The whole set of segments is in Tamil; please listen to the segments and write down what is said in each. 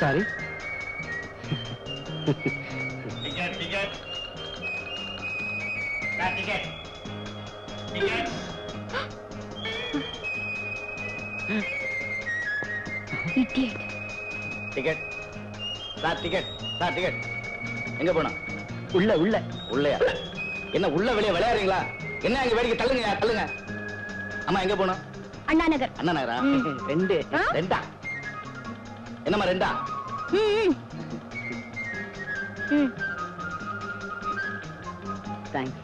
Sorry ticket ticket ticket ticket idiot ticket sir ticket sir ticket எங்க போனோம் உள்ள உள்ள. உள்ளயா? என்ன உள்ள வெளியே விளையாடுறீங்களா? என்ன அங்க வேடிக்கை? தள்ளுங்க தள்ளுங்க. அம்மா எங்க போனோம்? அண்ணா நகர் அண்ணா நகரா. ரெண்டு? ரெண்டா? என்னம்மா ரெண்டா ம், ம். ம். தேங்க்ஸ்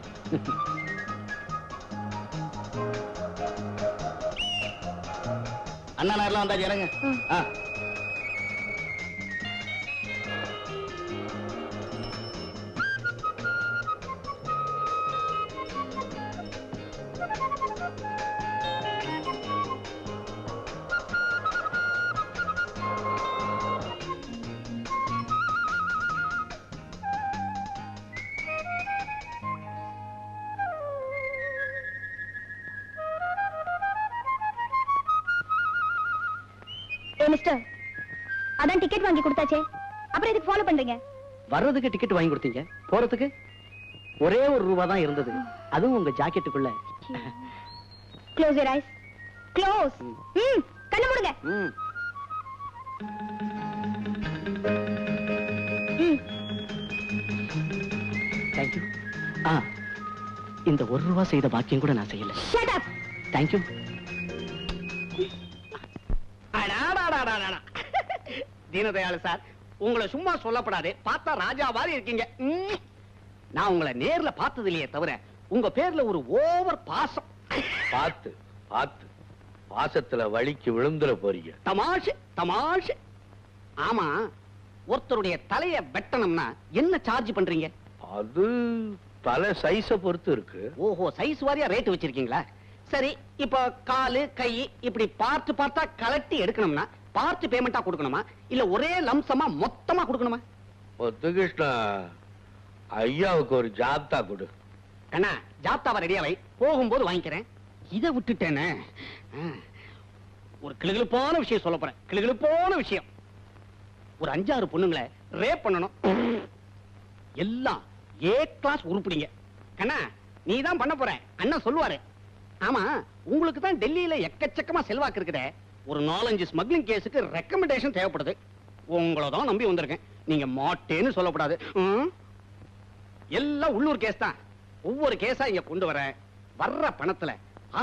அண்ணா நகர்லாம் வந்தாச்சு இறங்க. ஆ வர்றதுக்கு டிக்கெட் வாங்கி கொடுத்தீங்க. போறதுக்கு ஒரே ஒரு ரூபா தான் இருந்தது. அதுவும் உங்க ஜாக்கெட்டுக்குள்ள. க்ளோஸ் யூர் ஐஸ் க்ளோஸ் ம். கண்ணு மூடுங்க. ம். ம். தேங்க்யூ ஆ இந்த ஒரு ரூபா செய்த பாக்கியம் கூட நான் செய்யல. Shut up thank you Deenadayal sir உங்களை சும்மா சொல்லப்படாது. பார்த்தா ராஜா மாதிரி இருக்கீங்க. நான் உங்களை நேர்ல பார்த்தது இல்லையே தவிர உங்க பேர்ல ஒரு ஓவர் பாசம். பார்த்து பார்த்து. பாசத்துல வலிக்கு விழுந்துற போறீங்க. தமாஷு தமாஷு. ஆமா ஒருத்தருடைய தலைய வெட்டணும்னா என்ன சார்ஜ் பண்றீங்க? அது தலை சைஸ பொறுத்து இருக்கு. ஓஹோ சைஸ் வாரியா ரேட் வச்சிருக்கீங்களா? சரி இப்போ காலு கை இப்படி பார்த்து பார்த்தா கலட்டி எடுக்கணும்னா பார்த்து பேமெண்டா கொடுக்கணுமா? இல்ல ஒரே லம்சமா மொத்தமா கொடுக்கணுமா? முத்துகிருஷ்ணா ஐயாவுக்கு ஒரு ஜாப்தா கொடு. கண்ணா ஜாப்தாவை ரெடியா வை. போகும்போது வாங்கிக்கிறேன். இதை விட்டுட்டேனே. ஒரு கிளுகிழுப்பான விஷயம் சொல்ல போறேன். கிளுகிழுப்பான விஷயம். ஒரு அஞ்சாறு பொண்ணுங்களை ரேப் பண்ணணும். எல்லாம் ஏ கிளாஸ் உருப்பிடிங்க. கண்ணா நீ தான் பண்ண போற. அண்ணன் சொல்லுவாரு. ஆமா உங்களுக்கு தான் டெல்லியில எக்கச்சக்கமா செல்வாக்கு இருக்குதே. ஒரு நாலஞ்சு ஸ்மக்லிங் கேஸுக்கு ரெக்கமெண்டேஷன் தேவைப்படுது. உங்களை தான் நம்பி வந்திருக்கேன். நீங்க மாட்டேன்னு சொல்லக்கூடாது. எல்லாம் உள்ளூர் கேஸ் தான். ஒவ்வொரு கேஸா இங்க கொண்டு வரேன் வர்ற பணத்துல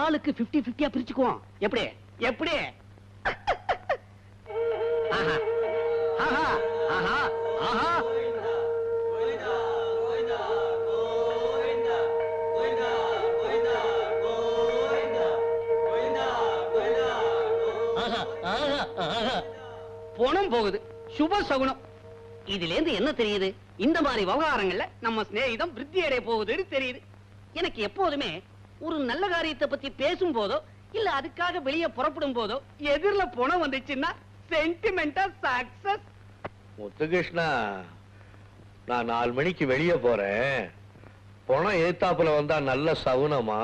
ஆளுக்கு 50 50யா பிரிச்சுக்குவோம். எப்படி? எப்படி? ஆஹா. ஆஹா. பணம் போகுது. சுப சகுனம். இதுல இருந்து என்ன தெரியுது? இந்த மாதிரி விவகாரங்கள்ல நம்ம சிநேகிதம் விருத்தி அடைய போகுதுன்னு தெரியுது. எனக்கு எப்போதுமே ஒரு நல்ல காரியத்தை பத்தி பேசும் போதோ இல்ல அதுக்காக வெளியே புறப்படும் போதோ எதிரில பணம் வந்துச்சுன்னா சென்டிமெண்டா சக்சஸ் முத்துகிருஷ்ணா நான் நாலு மணிக்கு வெளியே போறேன். பணம் ஏத்தாப்புல வந்தா நல்ல சகுனமா?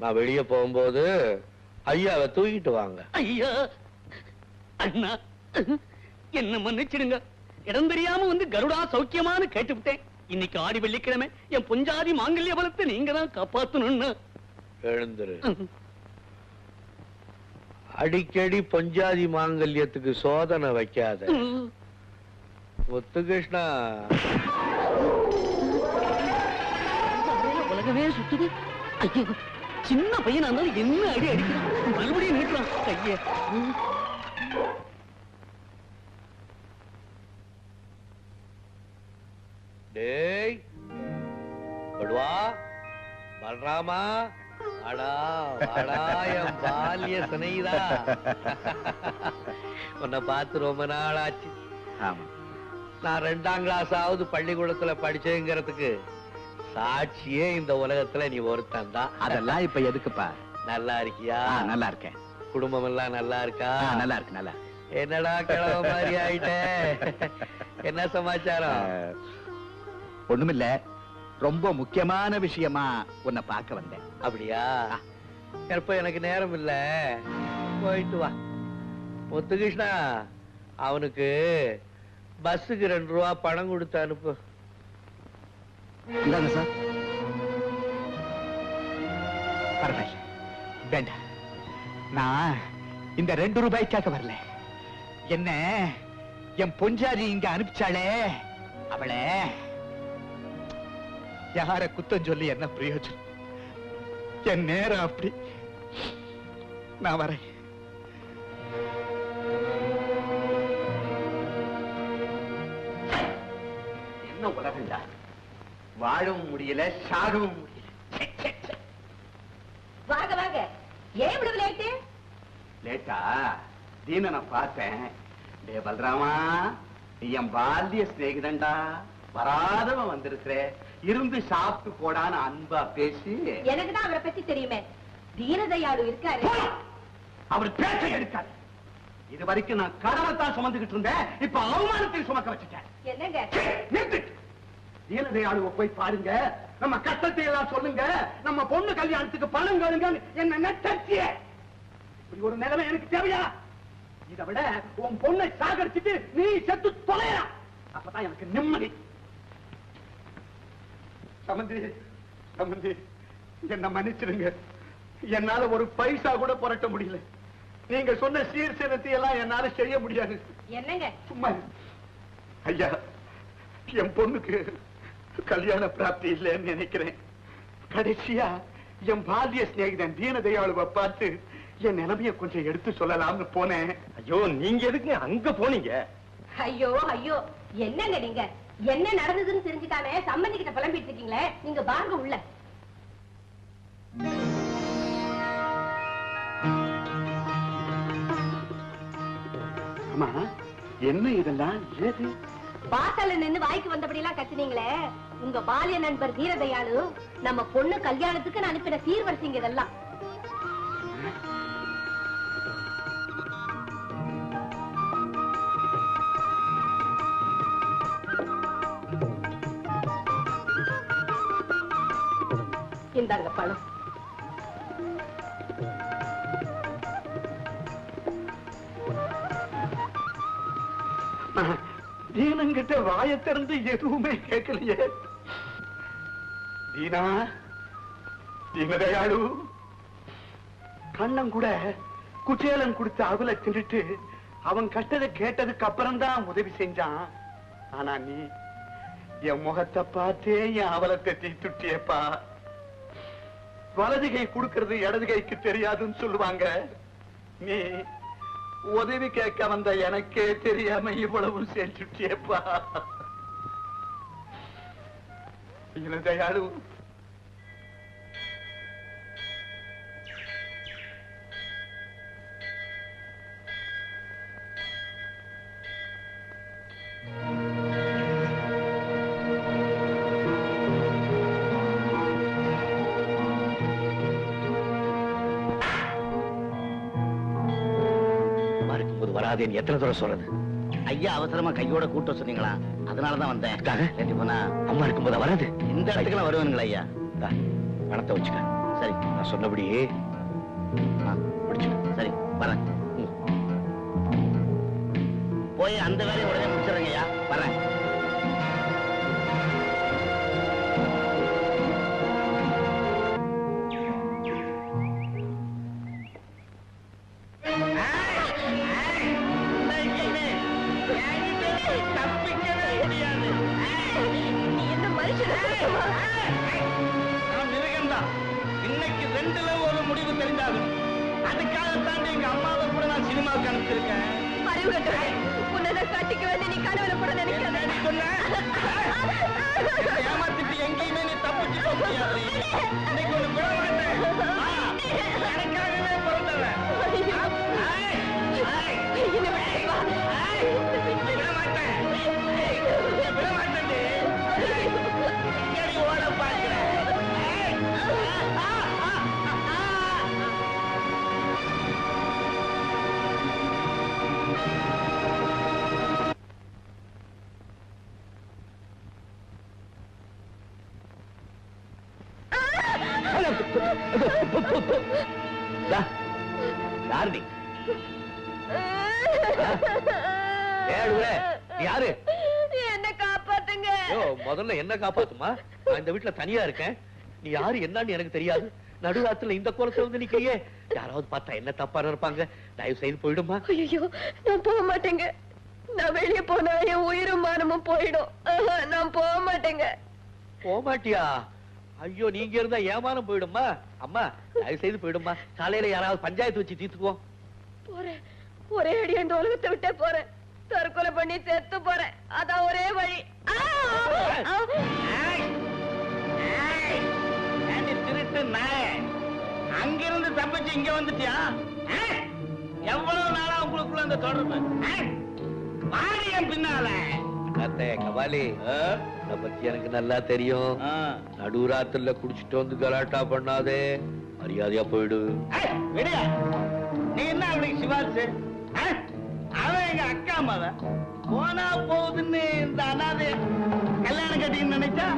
நான் வெளியே போகும்போது ஐயாவை தூக்கிட்டு வாங்க. ஐயா அண்ணா. என்ன மன்னிச்சிடுங்க. இடம் தெரியாம வந்து கருடா சௌக்கியமான்னு கேட்டுவிட்டேன். இன்னைக்கு ஆடி வெள்ளிக்கிழமை. என் பொஞ்சாதி மாங்கல்ய பலத்தை நீங்க தான் காப்பாத்தணும்னு. எழுந்துரு. அடிக்கடி பொஞ்சாதி மாங்கல்யத்துக்கு சோதனை வைக்காத. முத்துகிருஷ்ணா. உலகமே சுத்துது. ஐயோ சின்ன பையனா இருந்தாலும் என்ன அடி அடிக்கிறான்? மறுபடியும் நீட்டுறான். கைய. டேய் படுவா. பல்ராமா அடா வாடா என் பால்ய சினைதா உன்னை பார்த்து ரொம்ப நாள் ஆச்சு ஆமா. நான் ரெண்டாம் கிளாஸ் ஆவது பள்ளிக்கூடத்துல படிச்சேங்கிறதுக்கு சாட்சியே இந்த உலகத்துல நீ ஒருத்தன் தான். அதெல்லாம் இப்ப எதுக்குப்பா? நல்லா இருக்கியா? நல்லா இருக்கேன். குடும்பம் எல்லாம் நல்லா இருக்கா? நல்லா இருக்கு நல்லா. என்னடா கிழவ மாதிரி ஆயிட்ட? என்ன சமாச்சாரம்? ஒண்ணுமில்ல ரொம்ப முக்கியமான விஷயமா உன்னை பார்க்க வந்தேன். அப்படியா? எப்ப எனக்கு நேரம் இல்ல போயிட்டு வா. முத்துகிருஷ்ணா அவனுக்கு பஸ்ஸுக்கு ரெண்டு ரூபா பணம் கொடுத்து அனுப்பு. இந்தாங்க சார். பரவாயில்ல. வேண்டாம் நான் இந்த ரெண்டு ரூபாய்க்காக வரல. என்ன என் பொஞ்சாதி இங்க அனுப்பிச்சாளே அவளை? யார குத்தம் சொல்லி என்ன பிரயோஜனம்? என் நேரம் அப்படி. நான் வரேன். என்ன உலகண்டா வாழவும் முடியல சாகவும் முடியல. வாங்க வாங்க. ஏன் இவ்வளவு லேட்டு? லேட்டா? தீனனை பார்த்தேன். டே பல்ராமா நீ என் பால்ய சிநேகிதன்டா. வராதவன் வந்திருக்கிற. இருந்து சாப்பிட்டு போடான்னு அன்பா பேசி. எனக்கு தான் அவரை பத்தி தெரியுமே. தீனதயாளு இருக்காரு. அவர் பேச்சை எடுக்காது இது வரைக்கும் நான் கடமைத்தான் சுமந்துகிட்டு இருந்தேன். இப்ப அவமானத்தை சுமக்க வச்சுட்டேன். என்னங்க. தீனதயாளுவை போய் பாருங்க. நம்ம கஷ்டத்தை எல்லாம் சொல்லுங்க. நம்ம பொண்ணு கல்யாணத்துக்கு பணம் கேளுங்க என்ன நெட்டச்சிய இப்படி ஒரு நிலைமை எனக்கு தேவையா? இதை விட உன் பொண்ணை சாகடிச்சிட்டு நீ செத்து தொலையா அப்பதான் எனக்கு நிம்மதி. சமந்தி சமந்தி என்ன மன்னிச்சிடுங்க. என்னால ஒரு பைசா கூட புரட்ட முடியல. நீங்க சொன்ன சீர்சேனத்தை எல்லாம் என்னால செய்ய முடியாது. என்னங்க? சும்மா. ஐயா என் பொண்ணுக்கு கல்யாண பிராப்தி இல்லைன்னு நினைக்கிறேன். கடைசியா என் பால்ய சிநேகிதன் தீனதயாளுவை பார்த்து என் நிலைமைய கொஞ்சம் எடுத்து சொல்லலாம்னு போனேன். ஐயோ நீங்க எதுக்கு அங்க போனீங்க? ஐயோ ஐயோ என்னங்க நீங்க? என்ன நடந்ததுன்னு தெரிஞ்சுக்காம சம்பந்தி கிட்ட புலம்பிட்டு இருக்கீங்களே நீங்க வாங்க உள்ள. ஆமா என்ன இதெல்லாம்? ஏது வாசல்ல நின்னு வாய்க்கு வந்தபடி எல்லாம் கத்துனீங்களே. உங்க பாலிய நண்பர் தீரதயாளு நம்ம பொண்ணு கல்யாணத்துக்கு நான் அனுப்பின சீர்வரிசைங்க இதெல்லாம். வாயை திறந்து எதுவுமே கேட்கலையே. தீனா தீனதயாளு கண்ணன் கூட குச்சேலன் கொடுத்த அவல தின்னுட்டு அவன் கஷ்டத்தை கேட்டதுக்கு அப்புறம் தான் உதவி செஞ்சான். ஆனா நீ என் முகத்தை பார்த்தே என் அவலத்தை தீத்துட்டியப்பா. வலதுகை கொடுக்கிறது கொடுக்கறது இடது கைக்கு தெரியாதுன்னு சொல்லுவாங்க. நீ உதவி கேட்க வந்த எனக்கே தெரியாம இவ்வளவு செஞ்சுட்டியப்பா தயாளு அம்மா இருக்கும்போது வராதேன்னு எத்தனை தடவை சொல்றது? ஐயா அவசரமா கையோட கூட்ட சொன்னீங்களா? அதனாலதான் வந்தேன்? சரி போனா அம்மா இருக்கும்போது வராது. இந்த இடத்துக்குலாம் வருவானுங்களா ஐயா? பணத்தை வச்சுக்க. சரி. நான் சொன்னபடி ஆ, முடிச்சுக்க சரி வரேன். போய் அந்த வேலையை உடனே அதுக்காகத்தான் எங்க அம்மாவை கூட நான் சினிமாவுக்கு அனுப்பிச்சிருக்கேன். அறிவு கட்டவே உன்னதான் கட்டிக்க வேண்டிய நீ கனவுல கூட சொன்ன? என்னை ஏமாத்திட்டு எங்கேயுமே நீ தப்பிச்சு போக முடியாது. என்ன காப்பாத்துமா? நான் இந்த வீட்டுல தனியா இருக்கேன். நீ யாரு என்னன்னு எனக்கு தெரியாது. நடுராத்துல இந்த கோலத்துல வந்து நிக்கிறியே. யாராவது பார்த்தா என்ன தப்பா நினைப்பாங்க? தயவு செய்து போயிடுமா ஐயோ நான் போக மாட்டேங்க. நான் வெளிய போனா என் உயிரும் மானமும் போயிடும். நான் போக மாட்டேங்க. போக மாட்டியா ஐயோ நீங்க இருந்தா ஏமானம் போயிடுமா அம்மா தயவு செய்து போயிடுமா காலையில யாராவது பஞ்சாயத்து வச்சு தீர்த்துக்குவோம். போறேன். ஒரே அடி இந்த உலகத்தை விட்டே போறேன். தற்கொலை பண்ணி செத்து போறேன். அதான் ஒரே வழி! திருட்டு நாய? அங்கிருந்து தப்பிச்சு இங்க வந்துட்டியா? எவ்வளவு நாளா உங்களுக்குள்ள அந்த தொடர்பு? என் பின்னால. அத்தை கபாலி உன்னை பத்தி எனக்கு நல்லா தெரியும். நடுராத்திரில குடிச்சிட்டு வந்து கலாட்டா பண்ணாதே. மரியாதையா போயிடு. நீ என்ன அவளுக்கு? அவன் எங்க அக்கா மவ. போனா போகுதுன்னு இந்த அனாதைய கல்யாணம் கட்டின்னு நினைச்சா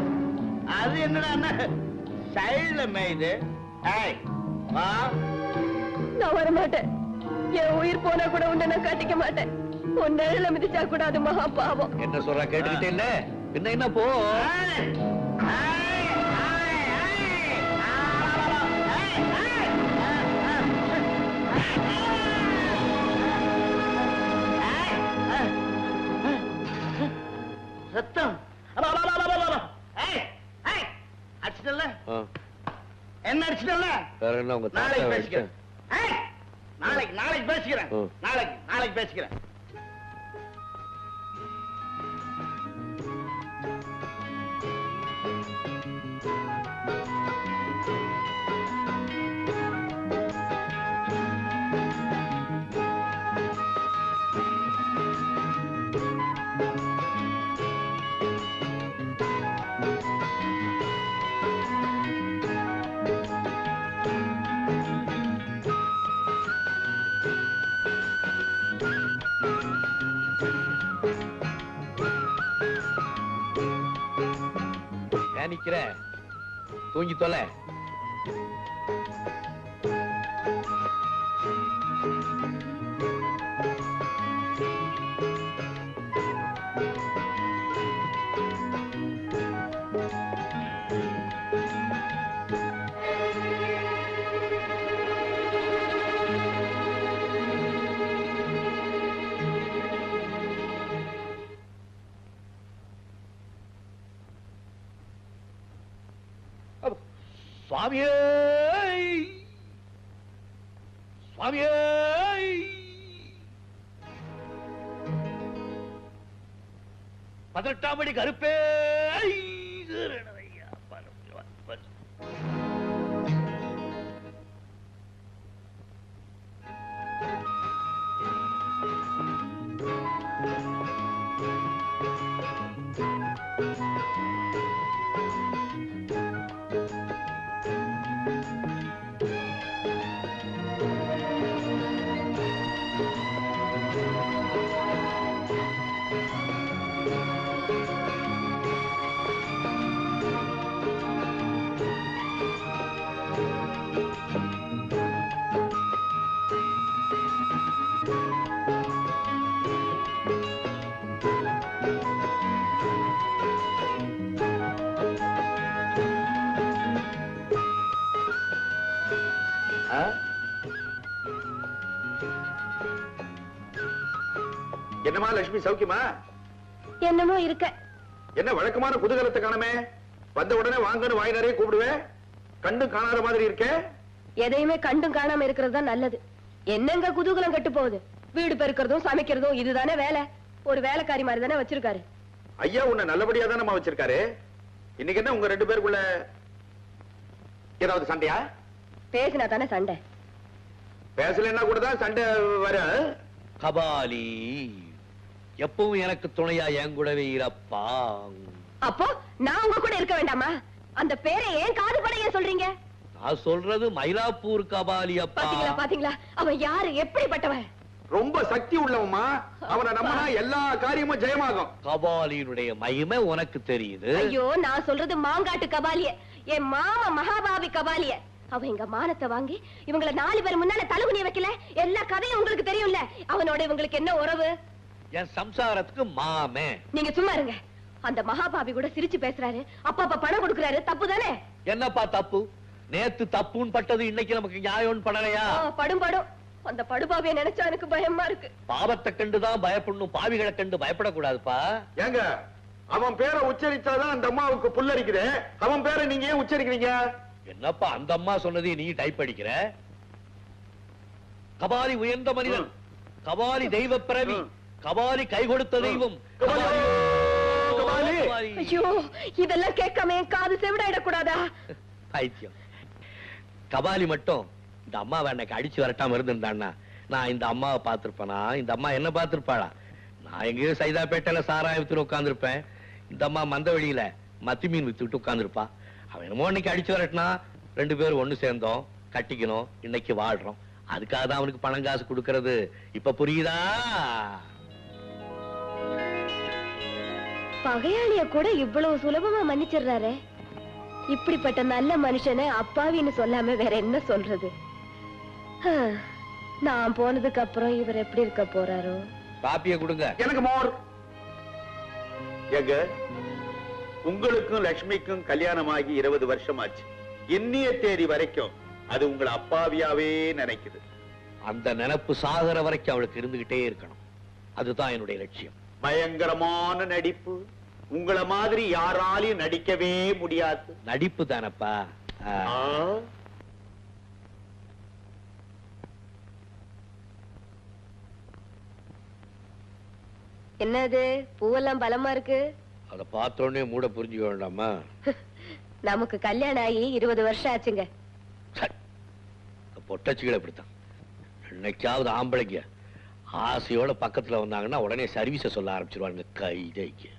அது என்னடா சைடுல மேயுது. ஏய் வா. நான் வர மாட்டேன் என் உயிர் போனா கூட உன்னை நான் கட்டிக்க மாட்டேன். உன் நிழல மிதிச்சா கூட அது மகா பாவம். என்ன சொல்ற கேட்டுக்கிட்டே இல்ல? பின்ன என்ன போ? ரத்தம் ஆ, என்ன அடிச்சிட்டல்ல? வேற என்ன உங்க நாளைக்கு? பேசிக்கிறேன். நாளைக்கு நாளைக்கு பேசிக்கிறேன். நாளைக்கு நாளைக்கு பேசிக்கிறேன். ஏன் நிக்கிற தூங்கி தொலை சுவாமியே! சுவாமியே! பதினெட்டாம் மணி கருப்பே! என்னமா லட்சுமி சௌக்கியமா? என்னமோ இருக்க. என்ன வழக்கமான குதூகலத்தை காணமே? வந்த உடனே வாங்கன்னு வாய் நிறைய கூப்பிடுவேன் கண்டு காணாத மாதிரி இருக்கே? எதையுமே கண்டும் காணாம இருக்கிறது தான் நல்லது. என்னங்க குதூகலம் கட்டு போகுது? வீடு பெருக்கிறதும் சமைக்கிறதும் இதுதானே வேலை? ஒரு வேலைக்காரி மாதிரி தானே வச்சிருக்காரு. ஐயா உன்னை நல்லபடியா தான் வச்சிருக்காரு? இன்னைக்கு என்ன உங்க ரெண்டு பேருக்குள்ள ஏதாவது சண்டையா? பேசினா தானே சண்டை. பேசலன்னா கூட தான் சண்டை வர. கபாலி. எப்பவும் எனக்கு துணையா என் கூடவே இருப்பா. அப்போ நான் உங்க கூட இருக்க வேண்டாமா? அந்த பேரை ஏன் காது பட ஏன் சொல்றீங்க? நான் சொல்றது மயிலாப்பூர் கபாலி அப்பா. பாத்தீங்களா பாத்தீங்களா? அவன் யாரு? எப்படிப்பட்டவன்? ரொம்ப சக்தி உள்ளவமா அவனை நம்பினா எல்லா காரியமும் ஜெயமாகும். கபாலியினுடைய மகிமை உனக்கு தெரியுது. ஐயோ நான் சொல்றது மாங்காட்டு கபாலிய. என் மாமா மகாபாவி கபாலிய. அவன் எங்க மானத்தை வாங்கி இவங்கள நாலு பேர் முன்னால தழுகுனிய வைக்கல. எல்லா கதையும் உங்களுக்கு தெரியும்ல. அவனோட இவங்களுக்கு என்ன உறவு? என் சம்சாரத்துக்கு மாமே. நீங்க சும்மா இருங்க. அந்த மகாபாபி கூட சிரிச்சு பேசுறாரு. அப்பா அப்பா பணம் கொடுக்கறாரு. தப்பு தானே? என்னப்பா தப்பு? நேத்து தப்புன்னு பட்டது இன்னைக்கு நமக்கு நியாயம்னு படலையா படும் படும். அந்த படுபாவிய நினைச்சா எனக்கு பயமா இருக்கு. பாவத்தை கண்டுதான் பயப்படணும். பாவிகளை கண்டு பயப்படக்கூடாதுப்பா. ஏங்க அவன் பேரை உச்சரிச்சாதான் அந்த அம்மாவுக்கு புல்லரிக்குது. அவன் பேரை நீங்க ஏன் உச்சரிக்கிறீங்க? என்னப்பா அந்த அம்மா சொன்னதை நீ டைப் அடிக்கிற? கபாலி உயர்ந்த மனிதன். கபாலி தெய்வ பிறவி. கபாலி கை கொடுத்த தெய்வம். ஐயோ இதெல்லாம் கேட்காம என் காது செவிடாயிடக்கூடாதா? பைத்தியம். கபாலி மட்டும் இந்த அம்மாவை அன்னைக்கு அடிச்சு வரட்டாம இருந்திருந்தான்னா நான் இந்த அம்மாவை பார்த்திருப்பேனா? இந்த அம்மா என்ன பார்த்திருப்பாளா? நான் எங்கேயோ சைதாப்பேட்டையில சாராயம் வித்துட்டு உட்கார்ந்திருப்பேன். இந்த அம்மா மந்தவெளியில மத்தி மீன் வித்துட்டு உட்கார்ந்திருப்பா. அவன் என்னமோ அன்னைக்கு அடிச்சு வரட்டினா ரெண்டு பேரும் ஒண்ணு சேர்ந்தோம் கட்டிக்கணும் இன்னைக்கு வாழ்றோம். அதுக்காக தான் அவனுக்கு பணம் காசு கொடுக்கறது. இப்ப புரியுதா? பகையாளிய கூட இவ்வளவு சுலபமா மன்னிச்சிடுறாரு. இப்படிப்பட்ட நல்ல மனுஷனை அப்பாவின்னு சொல்லாம வேற என்ன சொல்றது? நான் போனதுக்கு அப்புறம் இவர் எப்படி இருக்க போறாரோ? காப்பிய கொடுங்க. எனக்கு மோர். எங்க உங்களுக்கும் லட்சுமிக்கும் கல்யாணமாகி இருபது வருஷம் ஆச்சு இன்னிய தேதி வரைக்கும் அது உங்களை அப்பாவியாவே நினைக்குது. அந்த நினைப்பு சாகர வரைக்கும் அவளுக்கு இருந்துகிட்டே இருக்கணும். அதுதான் என்னுடைய லட்சியம். பயங்கரமான நடிப்பு. உங்கள மாதிரி யாராலையும் நடிக்கவே முடியாது. நடிப்பு தானப்பா? என்னது? பூவெல்லாம் பலமா இருக்கு? அத பார்த்த உடனே மூட புரிஞ்சுக்க வேண்டாமா? நமக்கு கல்யாணம் ஆகி இருபது வருஷம் ஆச்சுங்க. பொட்டச்சிகளை இப்படித்தான். என்னைக்காவது ஆம்பளைங்க ஆசையோட பக்கத்துல வந்தாங்கன்னா உடனே சர்வீஸ சொல்ல ஆரம்பிச்சிருவாங்க கைதைக்கு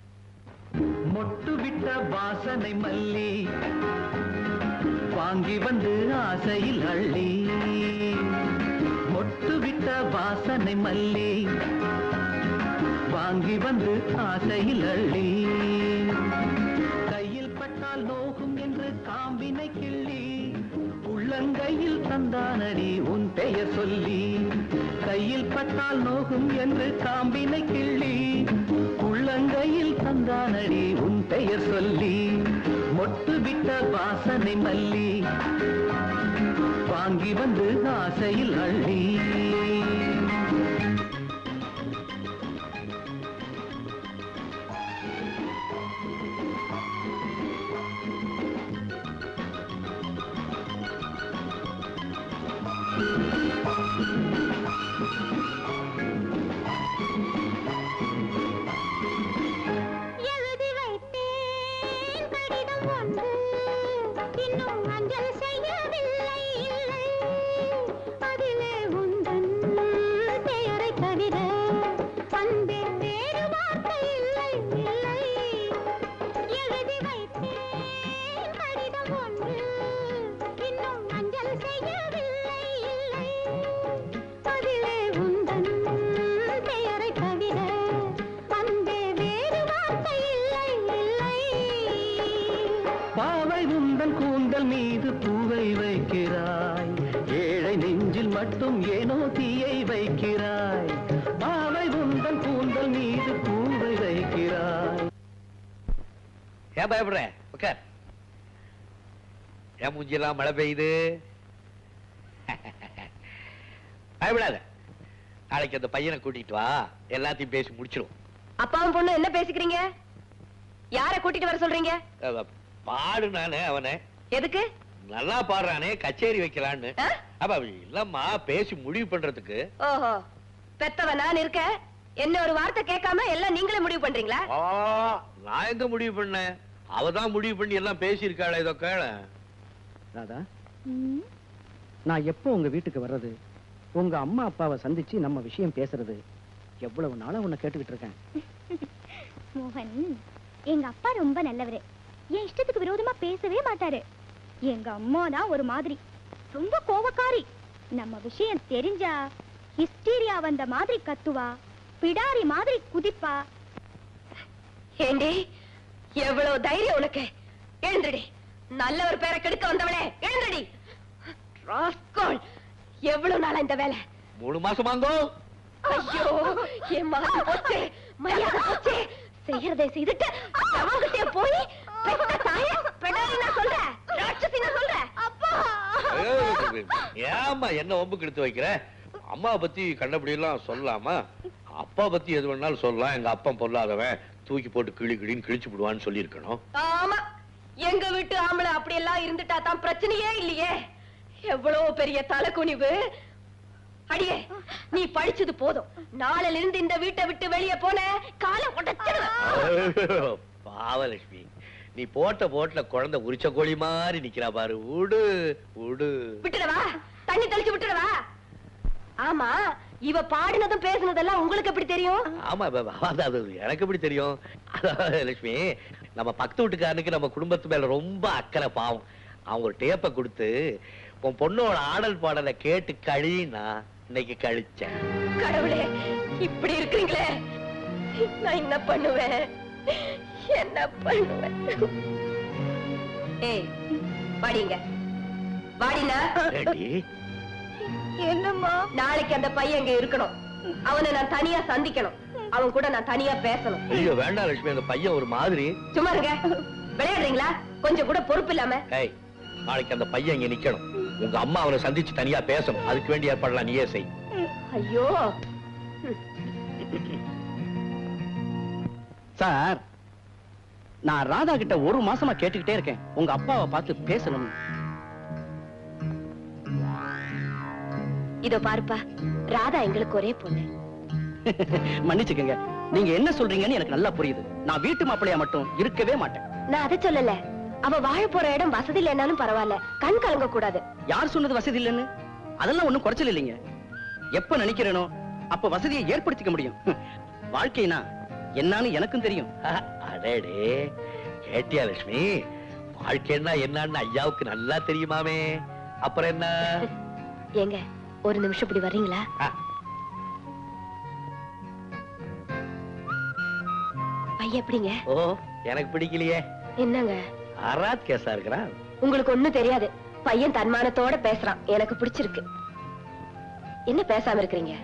மொட்டு விட்ட வாசனை மல்லி வாங்கி வந்து ஆசையில் அள்ளி. மொட்டு விட்ட வாசனை மல்லி வாங்கி வந்து ஆசையில் அள்ளி. கையில் பட்டால் நோகும் என்று காம்பினை கிள்ளி உள்ளங்கையில் தந்தானடி உன் பெயர் சொல்லி. கையில் பட்டால் நோகும் என்று காம்பினை கிள்ளி. உள்ளங்கையில் தந்தானடி உன் பெயர் சொல்லி. மொட்டு விட்ட வாசனை மல்லி. வாங்கி வந்து ஆசையில் அள்ளி. மட்டும் ஏனோ தீயை வைக்கிறாய். பாவை உந்தன் கூந்தல் மீது பூவை வைக்கிறாய். ஏன் பயப்படுற உட்கார். ஏன் மூஞ்சிலாம் மழை பெய்யுது? பயப்படாத. நாளைக்கு அந்த பையனை கூட்டிட்டு வா. எல்லாத்தையும் பேசி முடிச்சிடும் அப்பாவும் பொண்ணு என்ன பேசிக்கிறீங்க? யார கூட்டிட்டு வர சொல்றீங்க? பாடு நானு அவனை. எதுக்கு? நல்லா பாடுறானே கச்சேரி வைக்கலான்னு? அப்ப இல்லம்மா பேசி முடிவு பண்றதுக்கு. ஓஹோ பெத்தவ நான் இருக்க என்ன ஒரு வார்த்தை கேட்காம எல்லாம் நீங்களே முடிவு பண்றீங்களா? நான் எங்க முடிவு பண்ணேன்? அவதான் முடிவு பண்ணி எல்லாம் பேசியிருக்காளே இதோ கேள. ராதா நான் எப்போ உங்க வீட்டுக்கு வர்றது? உங்க அம்மா அப்பாவை சந்திச்சு நம்ம விஷயம் பேசுறது. எவ்வளவு நாளா உன்னை கேட்டுக்கிட்டு இருக்கேன். மோகன் எங்க அப்பா ரொம்ப நல்லவரு. என் இஷ்டத்துக்கு விரோதமா பேசவே மாட்டாரு. எங்க அம்மா தான் ஒரு மாதிரி. ரொம்ப கோவக்காரி. நம்ம விஷயம் தெரிஞ்சா ஹிஸ்டீரியா வந்த மாதிரி கத்துவா பிடாரி மாதிரி குதிப்பா. ஏண்டி எவ்வளவு தைரியம் உனக்கு? எழுந்துடி நல்ல ஒரு பேரை கெடுக்க வந்தவளே எழுந்துடி ராஸ்கோல் எவ்வளவு நாளா இந்த வேலை? மூணு மாசம் வாங்கோ ஐயோ என் மகன் போச்சு மரியாதை போச்சு. செய்யறதை செய்துட்டு அவங்கிட்டே போய் பெத்த தாய பெடாயினா சொல்ற ராட்சசினா சொல்ற. அப்பா! ஏமா என்ன ஒம்புக்கு எடுத்து வைக்கிற? அம்மாவை பத்தி கண்டபடி எல்லாம் சொல்லலாமா? அப்பா பத்தி எது வேணாலும் சொல்லலாம். எங்க அப்பா பொல்லாதவன் தூக்கி போட்டு கிளி கிளின்னு கிழிச்சு விடுவான்னு சொல்லியிருக்கணும். ஆமா. எங்க வீட்டு ஆம்பளை அப்படி எல்லாம் இருந்துட்டா தான் பிரச்சனையே இல்லையே. எவ்வளவு பெரிய தலைக்குனிவு. அடியே நீ படிச்சது போதும். நாளையில இருந்து இந்த வீட்டை விட்டு வெளியே போன காலை உடைச்சிடுவேன் பாவலட்சுமி. நீ போட்ட போட்ல குழந்தை உரிச்ச கோழி மாதிரி நிக்கிறா பாரு. உடு உடு. விட்டுடவா? தண்ணி தெளிச்சு விட்டுடவா? ஆமா இவ பாடினதும் பேசுனதெல்லாம் உங்களுக்கு எப்படி தெரியும்? ஆமா அது எனக்கு எப்படி தெரியும்? லட்சுமி நம்ம பக்கத்து வீட்டுக்காரனுக்கு நம்ம குடும்பத்து மேல ரொம்ப அக்கறை பாவம். ஒரு டேப்பை கொடுத்து உன் பொண்ணோட ஆடல் பாடலை கேட்டு கழினா இன்னைக்கு கழிச்சேன். கடவுளே இப்படி இருக்கீங்களே நான் என்ன பண்ணுவேன்? என்ன பண்ணுவேன் ஏய் வாடிங்க. வாடினா? ஏண்டி? என்னம்மா? நாளைக்கு அந்த பையன் இங்க இருக்கணும். அவனை நான் தனியா சந்திக்கணும். அவன் கூட நான் தனியா பேசணும். ஐயோ வேண்டாம் லட்சுமி அந்த பையன் ஒரு மாதிரி. சும்மா இருங்க. விளையாடுறீங்களா? கொஞ்சம் கூட பொறுப்பு இல்லாம. ஏய் நாளைக்கு அந்த பையன் இங்க நிக்கணும். உங்க அம்மா அவனை சந்திச்சு தனியா பேசணும். அதுக்கு வேண்டிய ஏற்பாடுலாம் நீயே செய். ஐயோ. சார் நான் ராதா கிட்ட ஒரு மாசமா கேட்டுக்கிட்டே இருக்கேன். உங்க அப்பாவை பார்த்து பேசணும். இதோ பாருப்பா ராதா எங்களுக்கு ஒரே பொண்ணு. மன்னிச்சுக்கங்க. நீங்க என்ன சொல்றீங்கன்னு எனக்கு நல்லா புரியுது. நான் வீட்டு மாப்பிள்ளையா மட்டும் இருக்கவே மாட்டேன். நான் அதை சொல்லல. அவ வாழ போற இடம் வசதி இல்லைனாலும் பரவாயில்ல. கண் கலங்க கூடாது. யார் சொன்னது வசதி இல்லைன்னு? அதெல்லாம் ஒண்ணும் குறைச்சல் இல்லைங்க. எப்ப நினைக்கிறேனோ அப்ப வசதியை ஏற்படுத்திக்க முடியும். வாழ்க்கைனா என்னன்னு எனக்கும் தெரியும். அஹ், அடேடே கேட்டியா லட்சுமி? வாழ்க்கைன்னா என்னன்னு ஐயாவுக்கு நல்லா தெரியுமாமே. அப்புறம் என்ன? ஏங்க ஒரு நிமிஷம் இப்படி வர்றீங்களா. பையன் எப்படிங்க? ஓ எனக்கு பிடிக்கலையே. என்னங்க? அராத் கேசா இருக்கிறான். உங்களுக்கு ஒண்ணும் தெரியாது. பையன் தன்மானத்தோட பேசுறான். எனக்கு பிடிச்சிருக்கு. என்ன பேசாம இருக்கிறீங்க?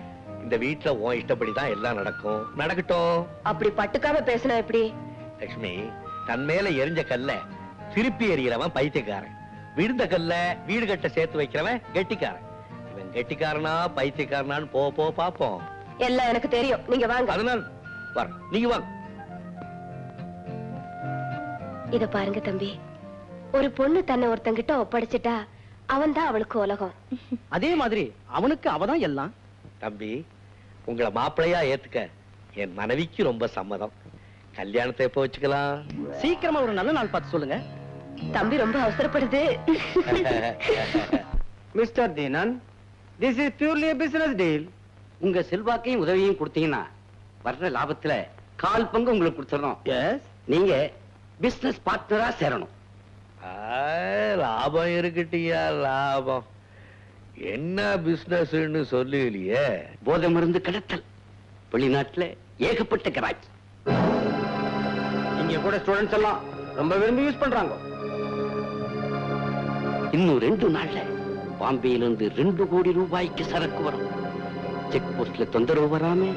இந்த வீட்டுல உன் இஷ்டப்படிதான் எல்லாம் நடக்கும். நடக்கட்டும். அப்படி பட்டுக்காம பேசினா எப்படி? லட்சுமி தன் மேல எரிஞ்ச கல்ல திருப்பி எறிகிறவன் பைத்தியக்காரன். விழுந்த கல்ல வீடு கட்ட சேர்த்து வைக்கிறவன் கெட்டிக்காரன். இவன் கெட்டிக்காரனா பைத்தியக்காரனான்னு போ போ பாப்போம் எல்லாம் எனக்கு தெரியும். நீங்க வாங்க. அதனால வர நீங்க வாங்க. இத பாருங்க தம்பி. ஒரு பொண்ணு தன்னை ஒருத்தங்கிட்ட ஒப்படைச்சிட்டா அவன் தான் அவளுக்கு உலகம். அதே மாதிரி அவனுக்கு அவதான் எல்லாம். தம்பி உங்களை மாப்பிள்ளையா ஏத்துக்க என் மனைவிக்கு ரொம்ப சம்மதம். கல்யாணத்தை எப்போ வச்சுக்கலாம்? சீக்கிரமா ஒரு நல்ல நாள் பார்த்து சொல்லுங்க. தம்பி ரொம்ப அவசரப்படுது. Mister Deenan this is purely business deal உங்க செல்வாக்கையும் உதவியும் கொடுத்தீங்கன்னா வர்ற லாபத்துல கால் பங்கு உங்களுக்கு கொடுத்துறோம் எஸ் நீங்க பிசினஸ் பார்ட்னரா சேரணும். ஆ, லாபம் இருக்குட்டியா லாபம். என்ன பிசினஸ் சொல்லலையே போதை மருந்து கடத்தல். வெளிநாட்டுல ஏகப்பட்ட கிராக்கி இங்க கூட ஸ்டூடெண்ட்ஸ் எல்லாம் ரொம்ப விரும்பி யூஸ் பண்றாங்க. இன்னும் ரெண்டு நாள்ல பாம்பேயில இருந்து ரெண்டு கோடி ரூபாய்க்கு சரக்கு வரும். செக் போஸ்ட்ல தொந்தரவு வராம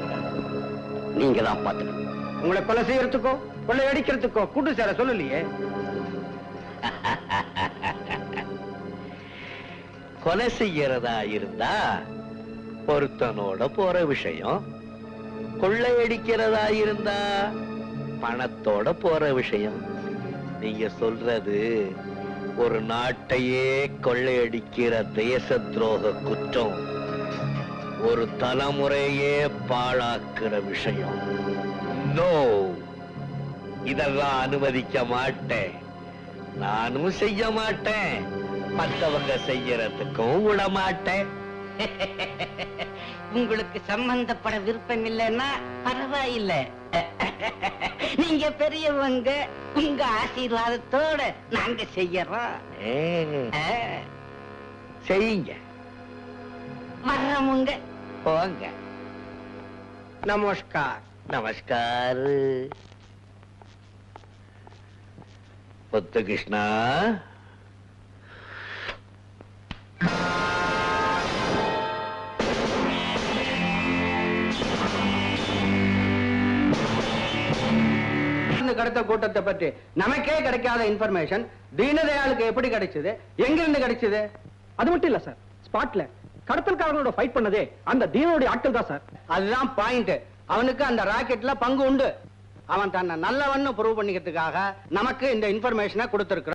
நீங்க தான் பாத்துக்கணும் உங்களை கொலை செய்யறதுக்கோ கொள்ளை அடிக்கிறதுக்கோ கூட்டு சேர சொல்லலையே? கொலை செய்யறதா இருந்தா பொருத்தனோட போற விஷயம். கொள்ளையடிக்கிறதா இருந்தா பணத்தோட போற விஷயம். நீங்க சொல்றது ஒரு நாட்டையே கொள்ளையடிக்கிற தேச துரோக குற்றம். ஒரு தலைமுறையே பாழாக்குற விஷயம். நோ இதெல்லாம் அனுமதிக்க மாட்டேன். நானும் செய்ய மாட்டேன். மத்தவங்க செய்யறதுக்கும் விட மாட்டேன் உங்களுக்கு சம்பந்தப்பட விருப்பம் இல்லைன்னா பரவாயில்ல. நீங்க பெரியவங்க உங்க ஆசீர்வாதத்தோட நாங்க செய்யறோம். செய்யுங்க. வர்றவங்க. போங்க. நமஸ்கார். நமஸ்கார். முத்துகிருஷ்ணா. மருந்து கூட்டத்தை பற்றி நமக்கே கிடைக்காத இன்ஃபர்மேஷன் தீனதயாளுக்கு எப்படி கிடைச்சது? எங்கிருந்து கிடைச்சது? அது மட்டும் இல்ல சார் ஸ்பாட்ல கடத்தல்காரங்களோட ஃபைட் பண்ணதே அந்த தீனோடைய ஆட்கள் தான் சார் அதுதான் பாயிண்ட் அவனுக்கு அந்த ராக்கெட்ல பங்கு உண்டு. அவன் தன்னை நல்லவன்னு ப்ரூவ் பண்ணிக்கிறதுக்காக நமக்கு இந்த இன்ஃபர்மேஷனை கொடுத்துருக்கிறான்.